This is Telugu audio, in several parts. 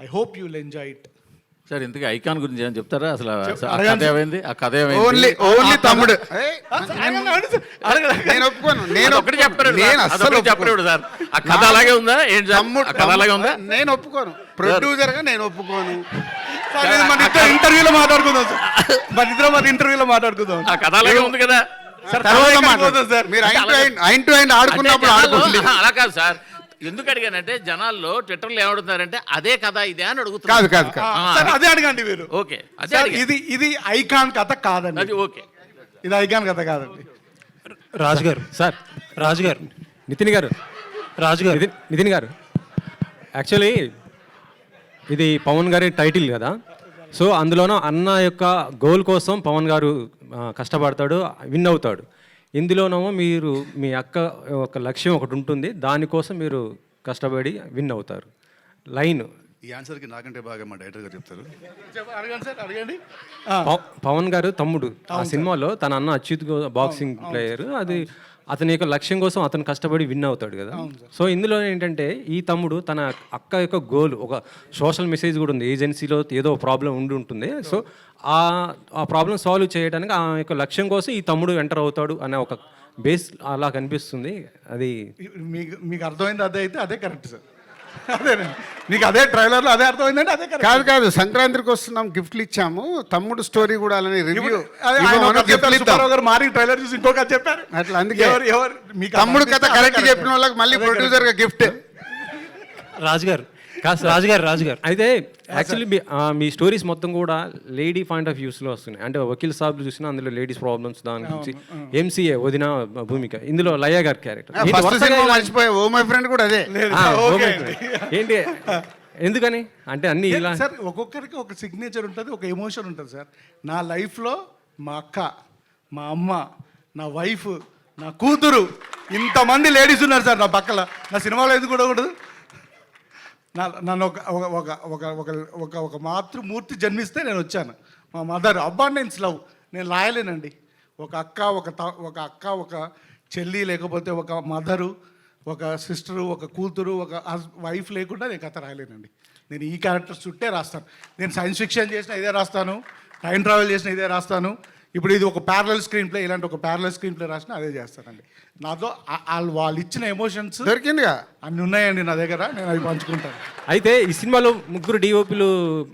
I hope you will enjoy it sir ఇంతకీ ఐకాన్ గురించి ఏమైనా చెప్తారా? అసలు ఆ- కథ ఏమైంది? ఆ కథ ఏమైంది? ఓన్లీ ఓన్లీ తమ్ముడు. నేను ఒప్పుకోను నేను ఒకటి చెప్పలేడు నేను అదొకటి చెప్పలేడు సార్. ఆ కథ అలాగే ఉందా? ఏంటి తమ్ముడు ఆ కథ అలాగే ఉందా? నేను ఒప్పుకోను. ప్రొడ్యూసర్గా నేను ఒప్పుకోను. మన ఇద్దరు ఇంటర్వ్యూలో మాట్లాడుకుందాం సార్. మన ఇద్దరం మన ఇంటర్వ్యూలో మాట్లాడుకుందాం. ఆ కథ అలాగే ఉంది కదా. సార్ తర్వాత మాట్లాడదాం సార్ మీరు అయిన్ టు అంటే ఆడుకున్నప్పుడు అలా కాదు సార్. ఎందుకు అడిగానంటే జనాల్లో ట్విట్టర్లో ఏమడుతున్నారంటే అదే కథ ఇదే అని కాదు అడుగుతున్నారు. కాదు కాదు ఆ, సార్ అదే అడగండి మీరు. ఓకే అదే సార్. ఇది ఇది ఐకాన్ కథ కాదండి. అది ఓకే. ఇది ఐకాన్ కథ కాదండి. రాజు గారు సార్. రాజు గారు నితిన్ గారు. రాజు గారు నితిన్ నితిన్ గారు. యాక్చువల్లీ ఇది పవన్ గారి టైటిల్ కదా. సో అందులోనూ అన్న యొక్క గోల్ కోసం పవన్ గారు ఆ, కష్టపడతాడు విన్ అవుతాడు. ఇందులోనేమో మీరు మీ అక్క ఒక లక్ష్యం ఒకటి ఉంటుంది. దానికోసం మీరు కష్టపడి విన్ అవుతారు. లైన్ ఈ ఆన్సర్కి నాకంటే బాగా మా డైరెక్టర్ గారు చెప్తారు. అడగండి సార్ అడగండి. పవ- పవన్ గారు తమ్ముడు. ఆ సినిమాలో తన అన్న అచ్యుత్ గో- బాక్సింగ్ ప్లేయర్. అది అతని యొక్క లక్ష్యం కోసం అతను కష్టపడి విన్ అవుతాడు కదా. సో ఇందులో ఏంటంటే ఈ తమ్ముడు తన అక్క యొక్క గోల్ ఒక సోషల్ మెసేజ్ కూడా ఉంది. ఏజెన్సీలో ఏదో ప్రాబ్లం ఉండి ఉంటుంది. సో ఆ ఆ ప్రాబ్లం సాల్వ్ చేయడానికి ఆ యొక్క లక్ష్యం కోసం ఈ తమ్ముడు ఎంటర్ అవుతాడు అనే ఒక బేస్ అలా కనిపిస్తుంది. అది మీకు మీకు అర్థమైంది అదే అయితే అదే కరెక్ట్ సార్. అదేనండి మీకు అదే ట్రైలర్లో అదే అర్థమైందంటే అదే కరెక్ట్. కాదు కాదు సంక్రాంతికి వస్తున్నాం గిఫ్ట్లు ఇచ్చాము తమ్ముడు స్టోరీ కూడా అలానే రివ్యూ గారు మారి ట్రైలర్ చూసి ఇంకో కథ చెప్పారు. అట్లా అందుకే. ఎవరు ఎవరు మీకు తమ్ముడు కథ కరెక్ట్. చెప్పిన వాళ్ళకి మళ్ళీ ప్రొడ్యూసర్గా గిఫ్ట్. రాజు గారు రాజు గారు రాజు గారు అయితే యాక్చువల్లీ మీ స్టోరీస్ మొత్తం కూడా లేడీ పాయింట్ ఆఫ్ వ్యూస్లో వస్తున్నాయి. అంటే వకీల్ సాబ్ చూసినా అందులో లేడీస్ ప్రాబ్లమ్స్ దాని గురించి ఎంసీఏ వదిన భూమిక ఇందులో లయ గారి క్యారెక్టర్ ఓ మై ఫ్రెండ్ కూడా అదే. ఏంటి ఎందుకని? అంటే అన్ని ఇలా సార్ ఒక్కొక్కరికి ఒక సిగ్నేచర్ ఉంటుంది ఒక ఎమోషన్ ఉంటుంది సార్. నా లైఫ్లో మా అక్క మా అమ్మ నా వైఫ్ నా కూతురు ఇంతమంది లేడీస్ ఉన్నారు సార్ నా పక్కల. నా సినిమాలో ఎందుకు నా నన్ను ఒక ఒక ఒక ఒక ఒక ఒక మాతృమూర్తి జన్మిస్తే నేను వచ్చాను. మా మదర్ అబాండెన్స్ లవ్ నేను రాయలేనండి. ఒక అక్క ఒక త- ఒక అక్క ఒక చెల్లి లేకపోతే ఒక మదరు ఒక సిస్టరు ఒక కూతురు ఒక వైఫ్ లేకుండా నేను కథ రాయలేనండి. నేను ఈ క్యారెక్టర్స్ చుట్టే రాస్తాను. నేను సైన్స్ ఫిక్షన్ చేసిన ఇదే రాస్తాను. టైం ట్రావెల్ చేసిన ఇదే రాస్తాను. ఇప్పుడు ఇది ఒక ప్యారలల్ స్క్రీన్ ప్లే ఇలాంటి ఒక ప్యారలల్ స్క్రీన్ ప్లే రాసిన అదే చేస్తానండి నాతో వాళ్ళు వాళ్ళు ఇచ్చిన ఎమోషన్స్ దొరికిందిగా? అన్ని ఉన్నాయండి నా దగ్గర నేను అవి పంచుకుంటాను. అయితే ఈ సినిమాలో ముగ్గురు డిఓపిలు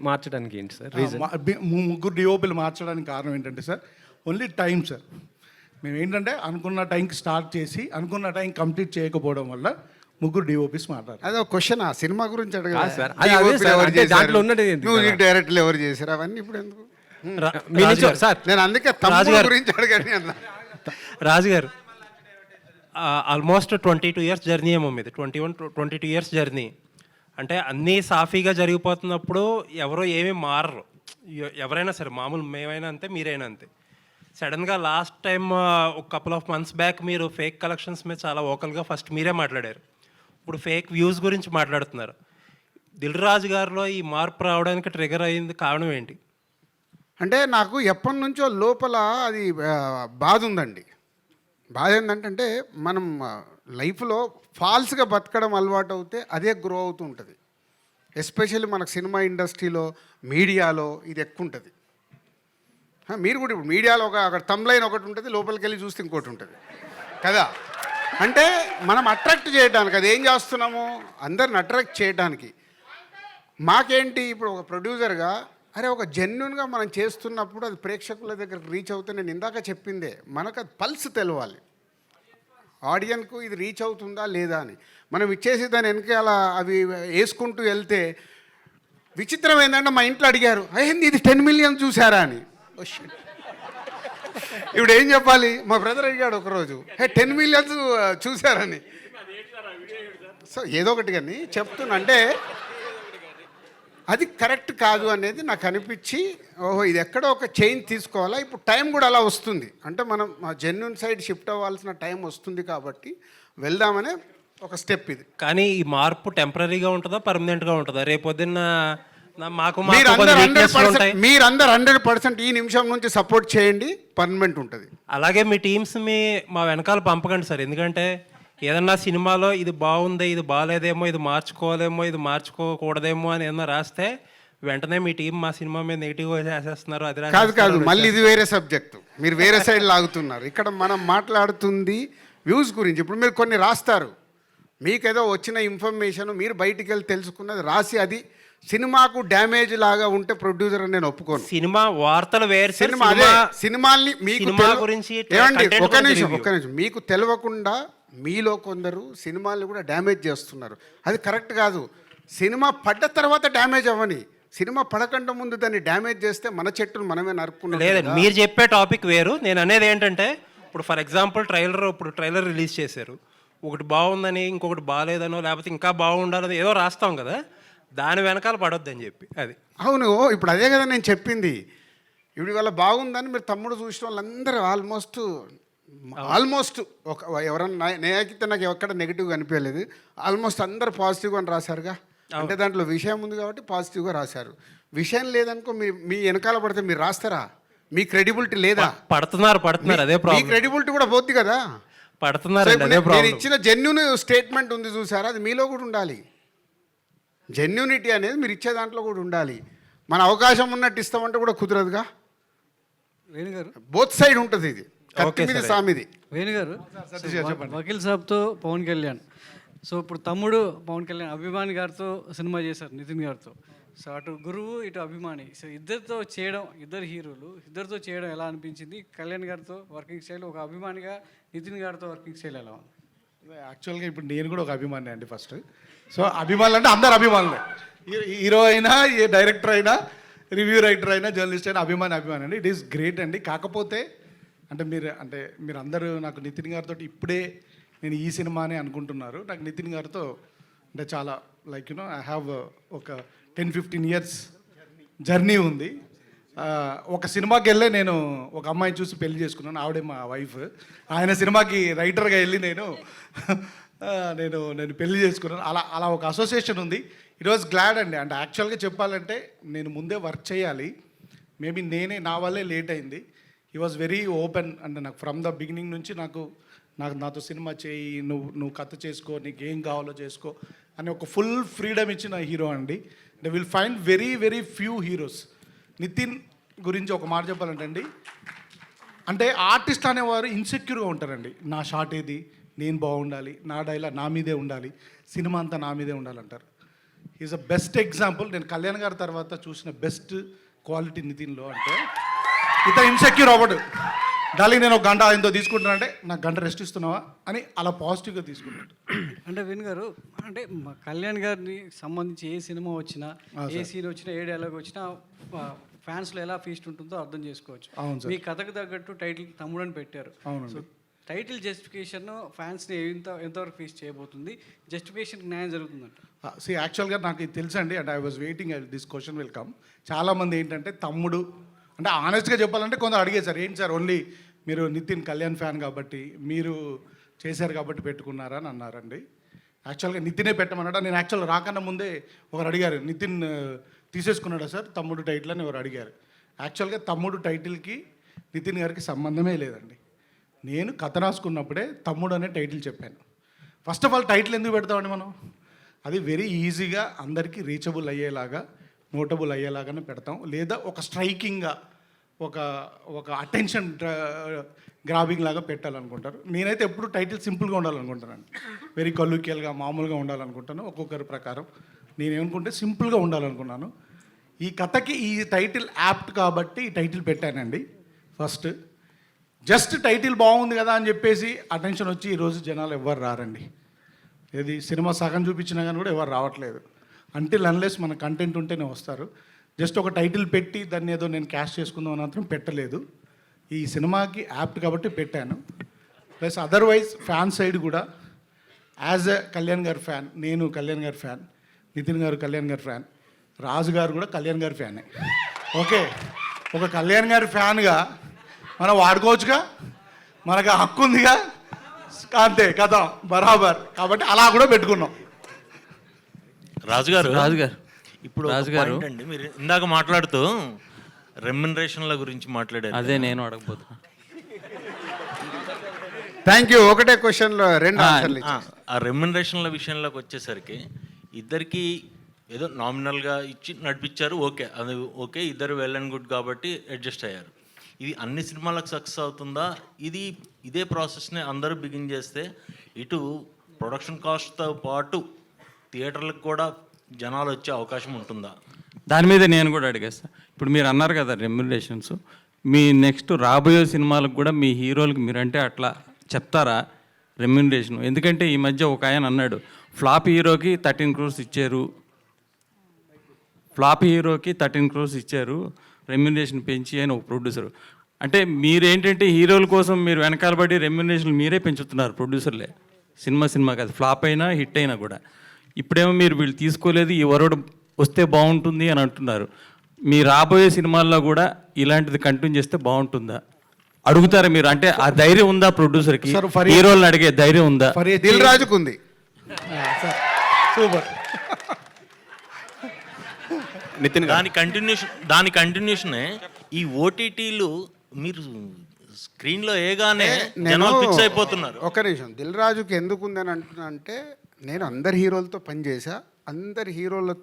మార్చడానికి ఏంటి సార్? ముగ్గురు డిఓపిలు మార్చడానికి కారణం ఏంటంటే సార్ ఓన్లీ టైం సార్. మేము ఏంటంటే అనుకున్న టైంకి స్టార్ట్ చేసి అనుకున్న టైం కంప్లీట్ చేయకపోవడం వల్ల ముగ్గురు డిఓపిస్ మాట్లాడారు. అదే ఒక క్వశ్చన్ ఆ సినిమా గురించి అడగ కాదు సార్. అది అదే సార్. అంటే దాంట్లో? డైరెక్టర్లు ఎవరు చేశారు? అవన్నీ ఇప్పుడు ఎందుకు? సార్ నేను అందుకే తమ్ముడు రాజుగారు. గురించి అడగని almost twenty two years journey ఏమో మీది. Twenty one twenty two years journey అంటే అన్నీ సాఫీగా జరిగిపోతున్నప్పుడు ఎవరో ఏమీ మారరు. ఎవరైనా సరే మామూలు మేమైనా అంతే మీరైనా అంతే. సడన్గా లాస్ట్ టైం ఒక కపుల్ ఆఫ్ మంత్స్ బ్యాక్ మీరు ఫేక్ కలెక్షన్స్ మీద చాలా ఓకల్గా ఫస్ట్ మీరే మాట్లాడారు. ఇప్పుడు ఫేక్ వ్యూస్ గురించి మాట్లాడుతున్నారు. దిల్ రాజు గారిలో ఈ మార్పు రావడానికి ట్రిగర్ అయింది కారణం ఏంటి? అంటే నాకు ఎప్పటి నుంచో లోపల అది బాధ ఉందండి. బాధ ఏంటంటే మనం లైఫ్లో ఫాల్స్గా బతకడం అలవాటు అవుతే అదే గ్రో అవుతూ ఉంటుంది. ఎస్పెషల్లీ మనకు సినిమా ఇండస్ట్రీలో మీడియాలో ఇది ఎక్కువ ఉంటుంది మీరు కూడా ఇప్పుడు మీడియాలో ఒక అక్కడ తమ్లైన్ ఒకటి ఉంటుంది లోపలికి వెళ్ళి చూస్తే ఇంకోటి ఉంటుంది. కదా? అంటే మనం అట్రాక్ట్ చేయడానికి అది ఏం చేస్తున్నాము? అందరిని అట్రాక్ట్ చేయడానికి మాకేంటి? ఇప్పుడు ఒక ప్రొడ్యూసర్గా అరే ఒక జెన్యున్గా మనం చేస్తున్నప్పుడు అది ప్రేక్షకుల దగ్గరికి రీచ్ అవుతే నేను ఇందాక చెప్పిందే మనకు అది పల్స్ తెలవాలి. ఆడియన్కు ఇది రీచ్ అవుతుందా లేదా అని. మనం ఇచ్చేసి దాని వెనకాల అవి వేసుకుంటూ వెళ్తే విచిత్రం ఏంటంటే మా ఇంట్లో అడిగారు అయ్యింది ఇది టెన్ మిలియన్ చూసారా అని. ఇప్పుడు ఏం చెప్పాలి? మా బ్రదర్ అడిగాడు ఒకరోజు హే టెన్ మిలియన్స్ చూసారని సో ఏదో ఒకటి కానీ చెప్తున్నా. అంటే అది కరెక్ట్ కాదు అనేది నాకు అనిపించి ఓహో ఇది ఎక్కడో ఒక చేంజ్ తీసుకోవాలా? ఇప్పుడు టైం కూడా అలా వస్తుంది. అంటే మనం జెన్యున్ సైడ్ షిఫ్ట్ అవ్వాల్సిన టైం వస్తుంది కాబట్టి వెళ్దామనే ఒక స్టెప్ ఇది. కానీ ఈ మార్పు టెంపరీగా ఉంటుందా పర్మనెంట్గా ఉంటుందా? రేపొద్దున్న మాకు మీరు అందరు హండ్రెడ్ పర్సెంట్ ఈ నిమిషం నుంచి సపోర్ట్ చేయండి పర్మనెంట్ ఉంటుంది. అలాగే మీ టీమ్స్ మీ మా వెనకాల పంపకండి సార్. ఎందుకంటే ఏదన్నా సినిమాలో ఇది బాగుంది ఇది బాగాలేదేమో ఇది మార్చుకోవాలేమో ఇది మార్చుకోకూడదేమో అని ఏదన్నా రాస్తే వెంటనే మీ టీం మా సినిమా మీద నెగిటివ్గా చేసేస్తున్నారు అది కాదు కాదు మళ్ళీ ఇది వేరే సబ్జెక్టు. మీరు వేరే సైడ్ లాగుతున్నారు. ఇక్కడ మనం మాట్లాడుతుంది వ్యూస్ గురించి. ఇప్పుడు మీరు కొన్ని రాస్తారు. మీకేదో వచ్చిన ఇన్ఫర్మేషన్ మీరు బయటికి వెళ్ళి తెలుసుకున్నది రాసి అది సినిమాకు డ్యామేజ్ లాగా ఉంటే ప్రొడ్యూసర్ అని నేను ఒప్పుకోను. సినిమా వార్తలు వేరు సినిమా అదే సినిమాల్ని మీకు గురించి ఒక నిమిషం. ఒక్క నిమిషం. మీకు తెలియకుండా మీలో కొందరు సినిమాల్ని కూడా డ్యామేజ్ చేస్తున్నారు. అది కరెక్ట్ కాదు. సినిమా పడ్డ తర్వాత డ్యామేజ్ అవ్వని. సినిమా పడకుండా ముందు దాన్ని డ్యామేజ్ చేస్తే మన చెట్టును మనమే నరుక్కున్నాం లేదండి మీరు చెప్పే టాపిక్ వేరు. నేను అనేది ఏంటంటే ఇప్పుడు ఫర్ ఎగ్జాంపుల్ ట్రైలర్ ఇప్పుడు ట్రైలర్ రిలీజ్ చేశారు. ఒకటి బాగుందని ఇంకొకటి బాగాలేదనో లేకపోతే ఇంకా బాగుండాలని ఏదో రాస్తాం కదా. దాని వెనకాల పడొద్దని చెప్పి అది. అవును ఇప్పుడు అదే కదా నేను చెప్పింది. ఇప్పుడు ఇవాళ బాగుందని మీరు తమ్ముడు చూసిన వాళ్ళందరూ ఆల్మోస్ట్ ఆల్మోస్ట్ ఒక ఎవరన్నా నేనైతే నాకు ఎక్కడ నెగిటివ్ అనిపించలేదు. ఆల్మోస్ట్ అందరు పాజిటివ్గా అని రాశారుగా. అంటే దాంట్లో విషయం ఉంది కాబట్టి పాజిటివ్గా రాశారు. విషయం లేదనుకో మీ మీ వెనకాల పడితే మీరు రాస్తారా? మీ క్రెడిబిలిటీ లేదా? పడుతున్నారు పడుతున్నారు అదే మీ క్రెడిబిలిటీ కూడా పోద్ది కదా? పడుతున్నారు నేను- ఇచ్చిన జెన్యున్ స్టేట్మెంట్ ఉంది చూసారా? అది మీలో కూడా ఉండాలి. జెన్యునిటీ అనేది మీరు ఇచ్చే దాంట్లో కూడా ఉండాలి. మన అవకాశం ఉన్నట్టు ఇస్తామంటే కూడా కుదరదుగా. బోత్ సైడ్ ఉంటుంది ఇది. కత్తి ఓకే మీద సరే. సామిది. వేణు గారు వకీల్ సాబ్తో పవన్ కళ్యాణ్. సో ఇప్పుడు తమ్ముడు పవన్ కళ్యాణ్ అభిమాని గారితో సినిమా చేశారు నితిన్ గారితో. సో అటు గురువు ఇటు అభిమాని. సో ఇద్దరితో చేయడం ఇద్దరు హీరోలు ఇద్దరితో చేయడం ఎలా అనిపించింది? కళ్యాణ్ గారితో వర్కింగ్ స్టైల్ ఒక అభిమానిగా నితిన్ గారితో వర్కింగ్ స్టైల్ ఎలా ఉంది? యాక్చువల్గా ఇప్పుడు నేను కూడా ఒక అభిమాని అండి ఫస్ట్. సో అభిమానులు అంటే అందరు అభిమానులే. హీరో అయినా ఏ డైరెక్టర్ అయినా రివ్యూ రైటర్ అయినా జర్నలిస్ట్ అయినా అభిమాని అభిమాని అండి. ఇట్ ఈస్ గ్రేట్ అండి. కాకపోతే అంటే మీరు అంటే మీరు అందరూ నాకు నితిన్ గారితో ఇప్పుడే నేను ఈ సినిమానే అనుకుంటున్నారు. నాకు నితిన్ గారితో అంటే చాలా like you know I have ఒక టెన్ ఫిఫ్టీన్ ఇయర్స్ జర్నీ ఉంది. ఒక సినిమాకి వెళ్ళే నేను ఒక అమ్మాయిని చూసి పెళ్ళి చేసుకున్నాను. ఆవిడే మా వైఫ్ ఆయన సినిమాకి రైటర్గా వెళ్ళి నేను నేను నేను పెళ్ళి చేసుకున్నాను. అలా అలా ఒక అసోసియేషన్ ఉంది. ఇట్ వాజ్ గ్లాడ్ అండి. అంటే యాక్చువల్గా చెప్పాలంటే నేను ముందే వర్క్ చేయాలి. మేబీ నేనే నా వల్లే లేట్ అయింది. ఈ వాజ్ వెరీ ఓపెన్ అంటే నాకు ఫ్రమ్ ద బిగినింగ్ నుంచి నాకు నాకు నాతో సినిమా చేయి నువ్వు నువ్వు కథ చేసుకో నీకు ఏం కావాలో చేసుకో అని ఒక ఫుల్ ఫ్రీడమ్ ఇచ్చిన హీరో అండి. అంటే will find very very few heroes Nitin గురించి ఒక మాట చెప్పాలంటే అండి అంటే ఆర్టిస్ట్ అనేవారు ఇన్సెక్యూర్గా ఉంటారండి. నా షాట్ ఏది? నేను బాగుండాలి. నా డైలా నా మీదే ఉండాలి. సినిమా అంతా నా మీదే ఉండాలంటారు. ఈజ్ అ బెస్ట్ ఎగ్జాంపుల్ నేను కళ్యాణ్ గారి తర్వాత చూసిన బెస్ట్ క్వాలిటీ నితిన్లో అంటే ఇత ఇన్సెక్యూర్ అవ్వడు. డార్లింగ్ నేను ఒక గంట ఆయనతో తీసుకుంటున్నానంటే నాకు గంట రెస్ట్ ఇస్తున్నావా? అని అలా పాజిటివ్గా తీసుకుంటాడు. అంటే వేణు గారు అంటే మా కళ్యాణ్ గారిని సంబంధించి ఏ సినిమా వచ్చినా ఏ సీన్ వచ్చినా ఏ డైలాగ్ వచ్చినా ఫ్యాన్స్లో ఎలా ఫీస్ట్ ఉంటుందో అర్థం చేసుకోవచ్చు. అవును. మీ కథకు తగ్గట్టు టైటిల్ తమ్ముడు అని పెట్టారు. అవునండి. సో టైటిల్ జస్టిఫికేషన్ ఫ్యాన్స్ని ఎంత ఎంతవరకు ఫీస్ట్ చేయబోతుంది? జస్టిఫికేషన్ న్యాయం జరుగుతుందంట. సి యాక్చువల్గా నాకు ఇది తెలుసండి and I was waiting this question will come చాలామంది ఏంటంటే తమ్ముడు అంటే ఆనెస్ట్గా చెప్పాలంటే కొందరు అడిగేశారు సార్ ఏంటి సార్ ఓన్లీ మీరు నితిన్ కళ్యాణ్ ఫ్యాన్ కాబట్టి మీరు చేశారు కాబట్టి పెట్టుకున్నారా? అని అన్నారండి. యాక్చువల్గా నితినే పెట్టమన్నాడు? నేను యాక్చువల్ రాకన్నా ముందే ఒకరు అడిగారు నితిన్ తీసేసుకున్నాడా సార్? తమ్ముడు టైటిల్ అని ఎవరు అడిగారు. యాక్చువల్గా తమ్ముడు టైటిల్కి నితిన్ గారికి సంబంధమే లేదండి. నేను కథ రాసుకున్నప్పుడే తమ్ముడు అనే టైటిల్ చెప్పాను. ఫస్ట్ ఆఫ్ ఆల్ టైటిల్ ఎందుకు పెడతామండి మనం? అది వెరీ ఈజీగా అందరికీ రీచబుల్ అయ్యేలాగా నోటబుల్ అయ్యేలాగానే పెడతాం. లేదా ఒక స్ట్రైకింగ్గా ఒక ఒక అటెన్షన్ గ్రాబింగ్ లాగా పెట్టాలనుకుంటారు. నేనైతే ఎప్పుడు టైటిల్ సింపుల్గా ఉండాలనుకుంటాను వెరీ కల్లుకేల్గా మామూలుగా ఉండాలనుకుంటాను. ఒక్కొక్కరి ప్రకారం. నేను ఏమనుకుంటే సింపుల్గా ఉండాలనుకున్నాను. ఈ కథకి ఈ టైటిల్ యాప్ట్ కాబట్టి ఈ టైటిల్ పెట్టానండి. ఫస్ట్ జస్ట్ టైటిల్ బాగుంది కదా అని చెప్పేసి అటెన్షన్ వచ్చి ఈరోజు జనాలు ఎవ్వరు రారండి. ఏది సినిమా సగం చూపించినా కానీ కూడా ఎవరు రావట్లేదు. అంటిల్ అన్లెస్ మన కంటెంట్ ఉంటేనే వస్తారు. జస్ట్ ఒక టైటిల్ పెట్టి దాన్ని ఏదో నేను క్యాష్ చేసుకుందాం అని మాత్రం పెట్టలేదు. ఈ సినిమాకి యాప్ట్ కాబట్టి పెట్టాను. ప్లస్ అదర్వైజ్ ఫ్యాన్ సైడ్ కూడా యాజ్ ఎ కళ్యాణ్ గారి ఫ్యాన్ నేను కళ్యాణ్ గారి ఫ్యాన్ నితిన్ గారు కళ్యాణ్ గారి ఫ్యాన్ రాజు గారు కూడా కళ్యాణ్ గారి ఫ్యానే ఓకే ఒక కళ్యాణ్ గారి ఫ్యాన్గా మనం వాడుకోవచ్చుగా? మనకు హక్కు ఉందిగా అంతే కదా బరాబర్. కాబట్టి అలా కూడా పెట్టుకున్నాం. రాజుగారు? రాజుగారు. ఇప్పుడు రాజుగారు. అండి. మీరు ఇందాక మాట్లాడుతూ రెమ్యునరేషన్ల గురించి మాట్లాడారు అదే నేను అడగబోతున్నా. థ్యాంక్ యూ ఒకటే క్వశ్చన్లో రెండు ఆన్సర్లు ఆ, ఆ రెమ్యునరేషన్ల విషయంలోకి వచ్చేసరికి ఇద్దరికి ఏదో నామినల్గా ఇచ్చి నడిపించారు. ఓకే. అది ఓకే. ఇద్దరు వెల్ అండ్ గుడ్ కాబట్టి అడ్జస్ట్ అయ్యారు. ఇది అన్ని సినిమాలకు సక్సెస్ అవుతుందా? ఇది ఇదే ప్రాసెస్ని అందరూ బిగిన్ చేస్తే ఇటు ప్రొడక్షన్ కాస్ట్తో పాటు థియేటర్లకు కూడా జనాలు వచ్చే అవకాశం ఉంటుందా? దాని మీద నేను కూడా అడిగేస్తా. ఇప్పుడు మీరు అన్నారు కదా రెమ్యులేషన్స్. మీ నెక్స్ట్ రాబోయే సినిమాలకు కూడా మీ హీరోలకు మీరంటే అట్లా చెప్తారా రెమ్యునరేషన్ ఎందుకంటే ఈ మధ్య ఒక ఆయన అన్నాడు ఫ్లాప్ హీరోకి థర్టీన్ క్రోర్స్ ఇచ్చారు. ఫ్లాప్ హీరోకి థర్టీన్ క్రోర్స్ ఇచ్చారు రెమ్యునరేషన్ పెంచి అని ఒక ప్రొడ్యూసర్. అంటే మీరేంటంటే హీరోల కోసం మీరు వెనకాల పడి రెమ్యునరేషన్ మీరే పెంచుతున్నారు ప్రొడ్యూసర్లే. సినిమా సినిమా కాదు ఫ్లాప్ అయినా హిట్ అయినా కూడా. ఇప్పుడేమో మీరు వీళ్ళు తీసుకోలేదు ఈ వరుడు వస్తే బాగుంటుంది అని అంటున్నారు. మీ రాబోయే సినిమాల్లో కూడా ఇలాంటిది కంటిన్యూ చేస్తే బాగుంటుందా? అడుగుతారా మీరు? అంటే ఆ ధైర్యం ఉందా ప్రొడ్యూసర్కి? హీరోలను అడిగే ధైర్యం ఉందా? దిల్ రాజుకు ఉంది సార్. సూపర్. నితిన్ దాని కంటిన్యూషన్ దాని కంటిన్యూషనే ఈ ఓటీటీలు మీరు స్క్రీన్లో ఏగానే జనాలు ఫిక్స్ అయిపోతున్నారు. ఒక నిమిషం. దిల్ రాజుకి ఎందుకు ఉందని అంటున్నా అంటే నేను అందరి హీరోలతో పనిచేసా అందరి హీరోలతో